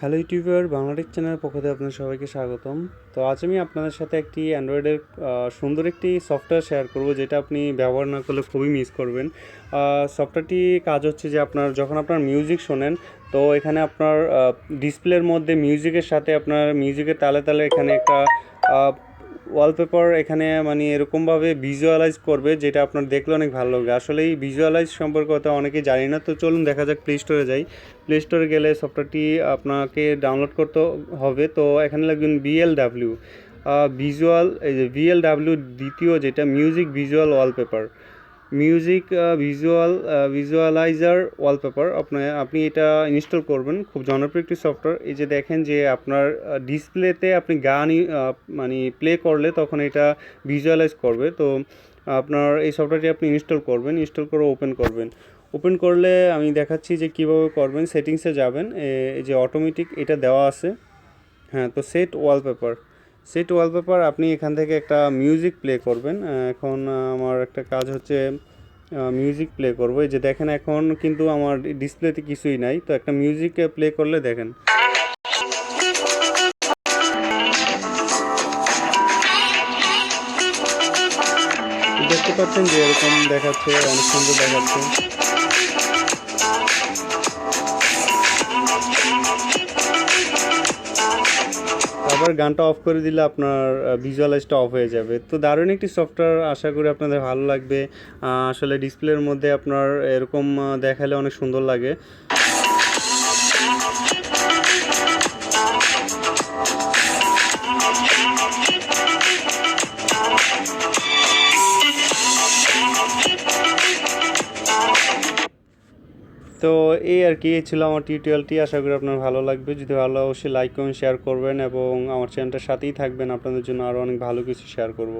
Hello YouTuber, Bangla Tech চ্যানেলের পক্ষ থেকে আপনাদের সবাইকে স্বাগতম। তো আজ আমি আপনাদের সাথে একটি অ্যান্ড্রয়েডের সুন্দর একটি সফটওয়্যার শেয়ার করব, যেটা আপনি ব্যবহার না করলে খুবই মিস করবেন। সফটওয়্যারটি কাজ হচ্ছে যে আপনার, যখন আপনার মিউজিক শোনেন, তো এখানে আপনার ডিসপ্লের মধ্যে মিউজিকের সাথে আপনার মিউজিকের তালে তালে এখানে একটা ওয়ালপেপার এখানে মানে এরকমভাবে ভিজুয়ালাইজ করবে, যেটা আপনার দেখলে অনেক ভালো লাগবে। আসলে এই ভিজুয়ালাইজ সম্পর্কে তো অনেকে জানি না, তো চলুন দেখা যাক প্লে স্টোরে যাই। প্লে স্টোরে গেলে সফটওয়্যারটি আপনাকে ডাউনলোড করতে হবে। তো এখানে লাগবেন বিএলডাব্লিউ ভিজুয়াল এই যে ভিএলডাব্লিউ দ্বিতীয় যেটা music visual wallpaper music visual visualizer wallpaper আপনি আপনি এটা ইনস্টল করবেন খুব জনপ্রিয় একটি সফটওয়্যার এই যে দেখেন যে আপনার ডিসপ্লেতে আপনি গান আহ, মানে প্লে করলে তখন এটা ভিজুয়ালাইজ করবে। তো আপনার এই সফটওয়্যারটি আপনি ইনস্টল করবেন ইনস্টল করে ওপেন করবেন। ওপেন করলে আমি দেখাচ্ছি যে কীভাবে করবেন সেটিংসে যাবেন। এই যে অটোমেটিক এটা দেওয়া আছে। হ্যাঁ তো সেট ওয়ালপেপার সেট ওয়ালপেপার আপনি এখান থেকে একটা মিউজিক প্লে করবেন। এখন আমার একটা কাজ হচ্ছে মিউজিক প্লে করব। এই যে দেখেন এখন কিন্তু আমার ডিসপ্লেতে কিছুই নাই, তো একটা মিউজিক প্লে করলে দেখেন। দেখতে পাচ্ছেন যে এরকম দেখাচ্ছে, অনেক সুন্দর দেখাচ্ছে। আবার গানটা অফ করে দিলে আপনার ভিজুয়ালাইজটা অফ হয়ে যাবে। তো দারুণ একটি সফটওয়্যার আশা করি আপনাদের ভালো লাগবে। আসলে ডিসপ্লের মধ্যে আপনার এরকম দেখালে অনেক সুন্দর লাগে। তো এই আর কি ছিল আমার টিউটোরিয়ালটি আশা করি আপনার ভালো লাগবে। যদি ভালো অবশ্যই লাইক করুন শেয়ার করবেন এবং আমার চ্যানেলটার সাথেই থাকবেন। আপনাদের জন্য আরও অনেক ভালো কিছু শেয়ার করব।